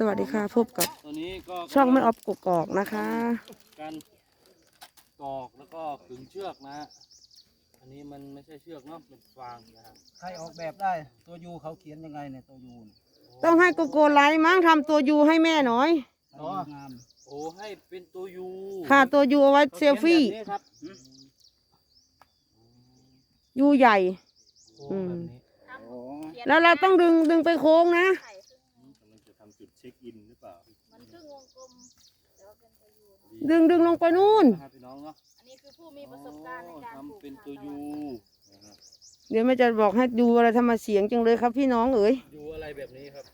สวัสดีค่ะ พบกับตัวนี้ก็ช่องไม่ออฟกกอกนะคะ การตอกแล้วก็ขึงเชือกนะฮะอันนี้มันไม่ใช่เชือกเนาะเป็นฟางนะฮะใครออกแบบได้ตัวยูเขาเขียนยังไงเนี่ยตัวยูเนี่ยต้องให้โกโก้ไลท์มั้งทำตัวยูให้แม่หน่อยใส่งามโอ้ให้เป็นตัวยูค่ะตัวยูเอาไว้เซลฟี่ขาขียนแบบนี้ครับยูใหญ่ โอ้อืมแบบนี้ โอ้แล้วเราต้องดึงดึงไปโค้งนะกำ ดึงดึงลงไปนู่น นะครับพี่น้องเนาะอันนี้คือผู้มีประสบการณ์ในการปลูกทำเป็นตัวยูนะฮะเดี๋ยวแม่จะบอกให้ดูอะไรทำไมเสียงจังเลยครับพี่น้องเอ๋ยยูอะไรแบบนี้ครับ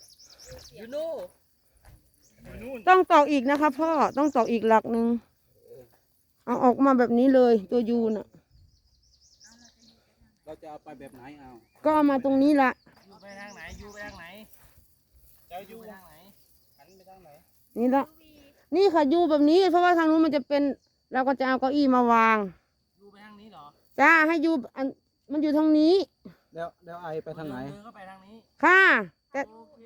ยูโน่ต้องตอกอีกนะคะพ่อต้องตอกอีกหลักหนึ่งเอาออกมาแบบนี้เลยตัวยูน่ะ เราจะเอาไปแบบไหนเอาก็เอามาตรงนี้ละยูไปทางไหนยูไปทางไหนเจ้ายูไปทางไหนหันไปทางไหนนี่ละ นี่ค่ะยูแบบนี้ เพราะว่าทางนู้นมันจะเป็น เราก็จะเอาเก้าอี้มาวางยูไปทางนี้เหรอจ้าให้ยูอันมันอยู่ทางนี้ แล้วแล้วไอไปทางไหนเดินเข้าไปทางนี้ค่ะแต่โอเค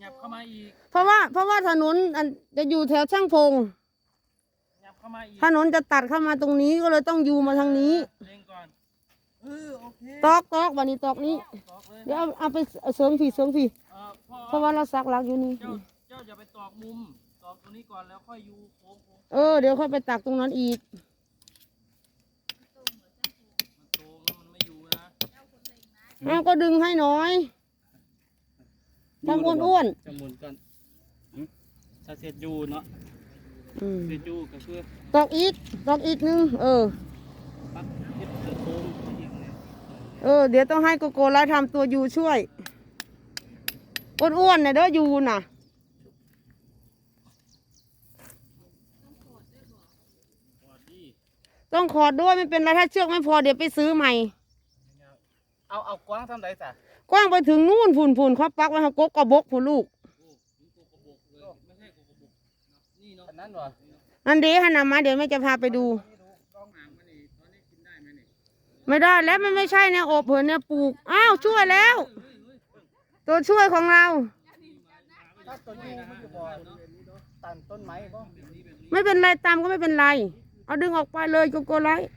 หยับเข้ามาอีกเพราะว่าเพราะว่าถนนอันจะอยู่แถวช่างพงหยับเข้ามาอีกถนนจะตัดเข้ามาตรงนี้ก็เลยต้องยูมาทางนี้เล็งก่อนเออโอเคตอกตอกวันนี้ตอกนี้ ตอกเลยเดี๋ยวเอาเอาไปเสริมผีเสริมผีเออพ่อเพราะว่าเราซักลักอยู่นี่เจ้าเจ้าอย่าไปตอกมุมต อกตรงนี้ก่อนแล้วค่อยยูโค้งโค้งเออเดี๋ยวค่อยไปตักตรงนั้นอีก มันโตแล้วมันไม่ยูนะเอาก็ดึงให้หน้อยทำอ้วนจะหมุนก่อนถ้าเสร็จยูเนาะๆอืมเสร็จยูก็คือตอกอีกตอกอีกนึงเออ ปักเฮ็ดจะโค้งอีกเนี่ยเออ เดี๋ยวต้องให้โกโก้ไลท์ทำตัวยูช่วย อ้วนๆนะเด้อยูน่ะ พอดี ต้องขอดด้วยไม่เป็นไรถ้าเชือกไม่พอเดี๋ยวไปซื้อใหม่ เอาเอากว้างทำไรสะกว้างไปถึงนู่นฝุ่นฝุ่นเขาปักไว้เขากกกระบกผู้ลูกโอ้ถึงโกกระบอกเลยไม่ใช่โกกระบอกนี่เนาะอันนั้นเหรออันเดีหันนามาเดี๋ยวแม่จะพาไปดูต้องหางมันนี่ตอนนี้กินได้ไหมนี่ไม่ได้แล้วมันไม่ใช่เนี่ยอบเผินเนี่ยปลูกอ้าวช่วยแล้ว ตัวช่วยของเราถ้าตัวยูมันอยู่บ่ตันต้นไม้บ่ไม่เป็นไรตามก็ไม่เป็นไร เอาดึงออกไปเลยโกโก้ไลท์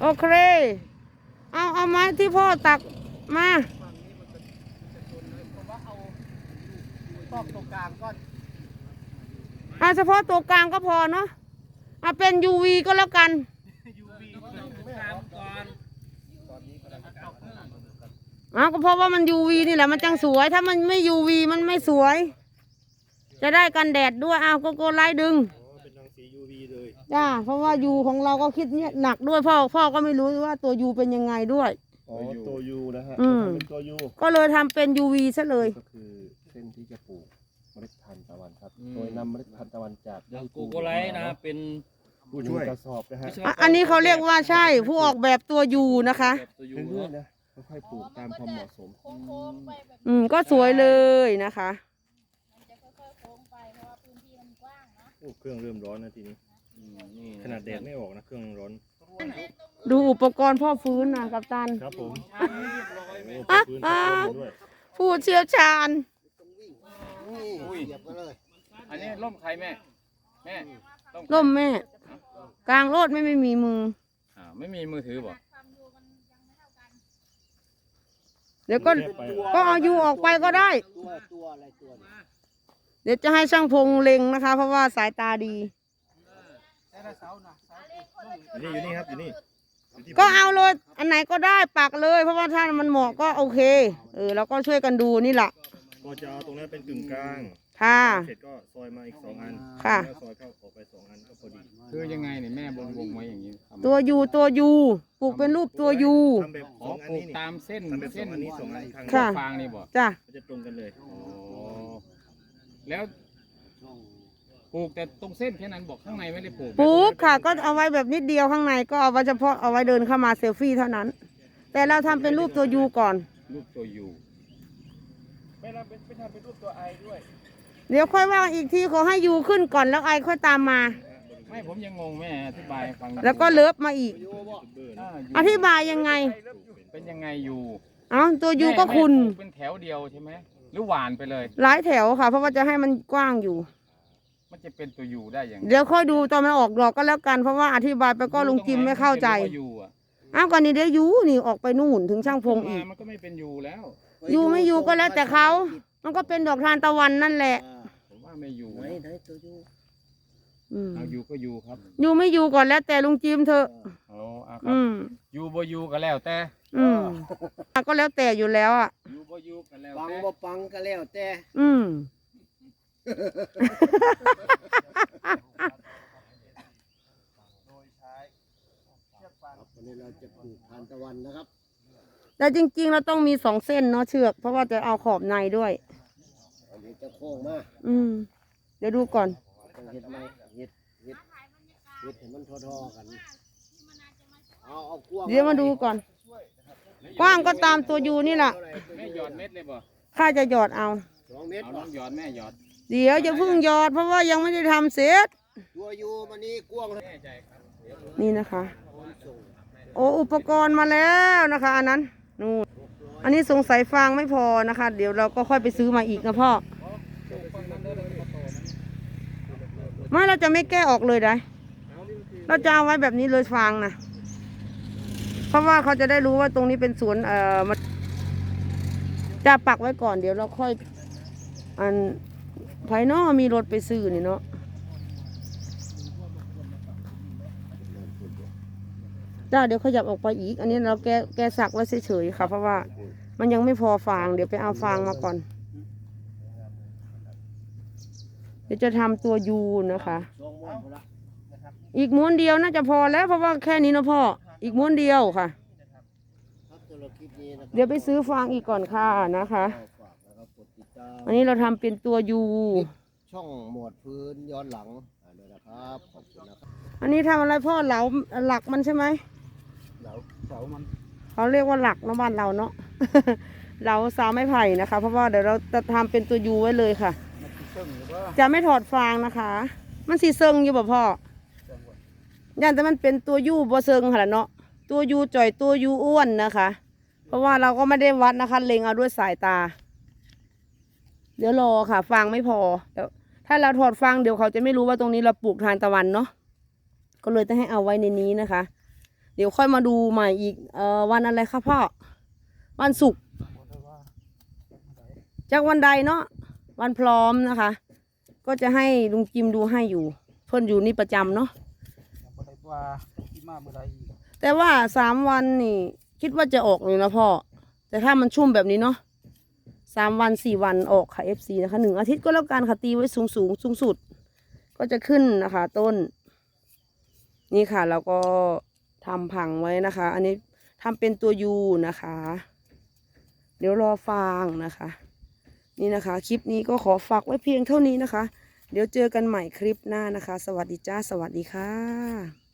โอเค เอาเอาไม้ที่พ่อตักมาผมว่าเอาตอกตรงกลางก่อนเอาเฉพาะตัวกลางก็พอเนาะเอาเป็น UV ก็แล้วกันยูวีต้องตามก่อนเอาก็เพราะว่ามัน UV นี่แหละมันจังสวย ถ้ามันไม่ UV มันไม่สวย จะได้กันแดดด้วยเอาโกโก้ไลท์ดึงอ๋อเป็นรังสี UV เลยจ้าเพราะว่ายูของเราก็คิดเนี่ยหนักด้วยพ่อพ่อก็ไม่รู้ว่าตัวยูเป็นยังไงด้วย อ๋อตัว U นะฮะอืม เป็นตัว U ก็เลยทำเป็น UV ซะเลย ก็คือเส้นที่จะปลูกเมล็ดพันธุ์ตะวันครับโดยนำเมล็ดพันธุ์ตะวันจากแล้วโกโกไลท์นะเป็นผู้ช่วยกระสอบนะฮะอะอันนี้เขาเรียกว่าใช่ผู้ออกแบบตัวยูนะคะ แบบตัวยูเรื่อยเนาะๆนะค่อยๆปลูกตามความเหมาะสมโค้งๆไปแบบอืมก็สวยเลยนะคะ อ้เครื่องเริ่มร้อนนะทีนี้อืมนี่ขนาดแดดไม่ออกนะเครื่องร้อน ดูอุปกรณ์พ่อฟื้นนะกับตัน ครับผมอันนี้เรียบร้อยไหมโอ้พื้นกับต้นด้วยผู้เชี่ยวชาญอุ้ยอันนี้ร่มใครแม่ แม่ร่มร่มแม่ กลางโลดไม่ไม่มีมือ อ่าไม่มีมือถือบ่ความยูมันยังไม่เท่ากันเดี๋ยวก็แยไปก็เอายูออกไปก็ได้ ตัวตัวอะไรตัวเนี่ย เดี๋ยวจะให้ช่างพงเล็งนะคะ เพราะว่าสายตาดีแต่ละเสาน่ะเสาอยู่นี่อยู่นี่ครับอยู่นี่อยู่ที่ก็เอาเลย อันไหนก็ได้ปักเลย เพราะว่าถ้ามันเหมาะก็โอเค เออเราก็ช่วยกันดูนี่แหละก็จะเอาตรงนั้นเป็นกึ่งกลางค่ะ เสร็จก็ซอยมาอีกสองอันค่ะ แล้วซอยเข้าออกไปสองอันก็พอดีคือยังไงเนี่ยแม่วงวงไว้อย่างนี้ทำตัวยูตัวยูปลูกเป็นรูปตัวยูทำแบบสอ๋อองอันปลูนี้กนี่ตามเส้นทำแบบสเส้อนงอันนี้สองอันทางค่ะ ฟางนี่บ่จ้ะมันจะตรงกันเลย อ๋อ แล้วปลูกแต่ตรงเส้นแค่นั้นบอกข้างในไม่ได้ปลูกปลูกค่ะ ก็เอาไว้แบบนิดเดียวข้างในก็เอาไว้เฉพาะเอาไว้เดินเข้ามาเซลฟี่เท่านั้น แต่เราทำเป็นรูปตัวยูก่อน รูปตัวอยู่ไม่ทำเป็นไม่ทำเป็นรูปตัวไอด้วย เดี๋ยวค่อยว่าอีกทีขอให้ยูขึ้นก่อนแล้วไอค่อยตามมา ไม่ผมยังงงแม่อธิบายให้ฟังแล้วก็เลิฟมาอีก อ่าอยู่อธิบายยังไงเป็นยังไงอยู่ เอ้าตัวยูก็คุณ แม่ปลูกเป็นแถวเดียวใช่ไหมห รือหวานไปเลย หลายแถวค่ะ เพราะว่าจะให้มันกว้างอยู่ มันจะเป็นตัวยูได้อย่างเดี๋ยวค่อยดูตอนมันออกดอกก็แล้วกัน เพราะว่าอธิบายไปก็ลุงจิมไม่เข้าใจมันจะรู้ว่ายูอะอ้าวก่อนนี้เดี๋ยวยูนี่ออกไปนู่นถึงช่างพงอีก มันก็ไม่เป็นยูแล้วยูไม่ยูก็แล้วแต่เขา มันก็เป็นดอกทานตะวันนั่นแหละผมว่าไม่ยูไหนนะไหนตัวยูอืมเอายูก็ยูครับยูไม่ยูก่อนแล้วแต่ลุงจิมเถอะโอ้เอาครับอืมยูบ่ยูก็แล้วแต่อืมก็แล้วแต่อยู่แล้วอะ ยูบ่ยูก็แล้วปังแต่บ่ปังก็แล้วแต่อืมครับวันนี้เราจะปลูกทานตะวันนะครับ แต่จริงๆ เราต้องมีสองเส้นเนาะเชือก เพราะว่าจะเอาขอบในด้วย อันนี้จะโค้งมาอืม เดี๋ยวดูก่อน ต้องเห็ดไหมเห็ดเห็ดเห็ดให้มันทอๆกัน เอาเอากว้างเดี๋ยวมาดูก่อน กว้างก็ตามตัวยูนี่แหละแม่หยอดเม็ดเลยบ่ข้าจะหยอดเอา สองเมตรเอาน้องหยอดแม่หยอดเดี๋ยวจะเพิ่งหยอดเพราะว่ายังไม่ได้ทำเสร็จ ตัวยูมันนี่กว้างเลยแน่ใจครับนี่นะคะ โอ้อุปกรณ์มาแล้วนะคะ อันนั้นนู่นอันนี้สงสัยฟางไม่พอนะคะ เดี๋ยวเราก็ค่อยไปซื้อมาอีกนะพ่อไม่เราจะไม่แก้ออกเลยได้ เราจะเอาไว้แบบนี้เลยฟางนะเพ ราะว่าเขาจะได้รู้ว่าตรงนี้เป็นสวนเอ่อมันจะปักไว้ก่อนเดี๋ยวเราค่อย อันภายนอกมีรถไปซื้อนี่เนาะจ้าเดี๋ยวขยับออกไปอีก อันนี้เราแกแกสักไว้เฉยๆค่ะ เพราะว่ามันยังไม่พอฟาง เดี๋ยวไปเอาฟางมาก่อน เดี๋ยวจะทำตัวยูนะคะ อีกม้วนเดียวน่าจะพอแล้วเพราะว่าแค่นี้นะพ่อ อีกม้วนเดียวค่ะ ครับสำหรับคลิปนี้นะครับเดี๋ยวไปซื้อฟางอีกก่อนค่ะนะคะก็ฝากนะครับกดติดตามอันนี้เราทำเป็นตัวยูช่องหมวดพื้นย้อนหลังอ่าด้วยนะครับขอบคุณนะครับอันนี้ทำอะไรพ่อเหลาหลักมันใช่ไหมเสาเสามันเขาเรียกว่าหลักเนาะบ้านเราเนาะ เหลาสาวไม้ไผ่นะคะ เพราะว่าเดี๋ยวเราจะทำเป็นตัวยูไว้เลยค่ะ มันติดเครื่องหรือว่าจะไม่ถอดฟางนะคะ มันสีเซิงอยู่บ่พ่อ ย่านแต่มันเป็นตัวยูบ่เซิงค่ะเนาะตัวยูจ่อยตัวยูอ้วนนะคะ เพราะว่าเราก็ไม่ได้วัดนะคะเล็งเอาด้วยสายตา เดี๋ยวรอค่ะ ฟางไม่พอเดี๋ยวถ้าเราถอดฟางเดี๋ยวเขาจะไม่รู้ว่าตรงนี้เราปลูกทานตะวันเนาะก็เลยต้องให้เอาไว้ในนี้นะคะ เดี๋ยวค่อยมาดูใหม่อีกเอ่อวันอะไรคะพ่อวันศุกร์จากวันใดเนาะวันพร้อมนะคะ ก็จะให้ลุงจิมดูให้อยู่ เพิ่นอยู่นี่ประจำเนาะ ว่าที่มาเมื่อไรอีกแต่ว่าสามวันนี่ คิดว่าจะออกเลยนะพ่อ แต่ถ้ามันชุ่มแบบนี้เนาะสามวันสี่วันออกค่ะ FC นะคะหนึ่งอาทิตย์ก็แล้วกันค่ะตีไว้สูงสูงสูงสุด ก็จะขึ้นนะคะ ต้น นี่ค่ะแล้วก็ทำผังไว้นะคะ อันนี้ทำเป็นตัวยูนะคะ เดี๋ยวรอฟางนะคะ นี่นะคะ คลิปนี้ก็ขอฝากไว้เพียงเท่านี้นะคะ เดี๋ยวเจอกันใหม่คลิปหน้านะคะ สวัสดีจ้า สวัสดีค่ะ